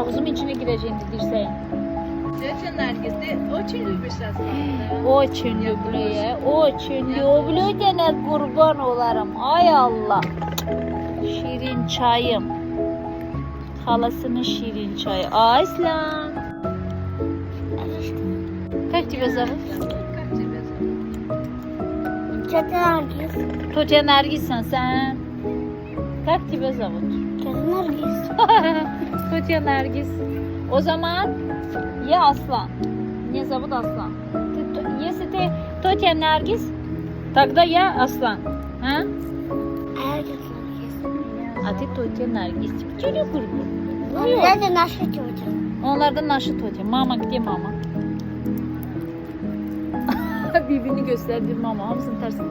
Omzum içine gireceğini dirseğin. Tete Nergis'i очень любишь aslında. Очень люблю ya. Очень люблю dene kurban olarım. Ay Allah. Şirin çayım. Halasının şirin çayı. Aslan. Как тебя зовут? Как тебя зовут? Tete Nergis. Tuğçe Nergis'sen sen. Как тебя зовут? Tete Nergis. Tuğçe Nergis. O zaman ya Aslan. Не зовут Aslan. Ты, то- если ты Тотя Наргиз, тогда я Aslan. Ha? Herkes Nergis. А ты Тотя Наргиз. Çocuk grubu. Ben de naşa çocuğum. Onlar da naşı Totya. Mama где mama? Birbirini gösterdi mama. Hamısını tersine.